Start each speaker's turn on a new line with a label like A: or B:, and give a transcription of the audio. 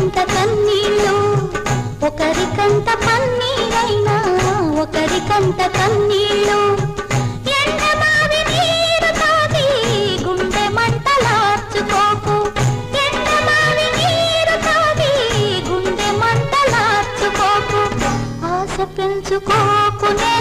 A: ఒకరి కంట కన్నీళ్ళు ఒకరి కంట పన్నీరైనా ఒకరి కంట కన్నీళ్ళు. పెంచుకోకునే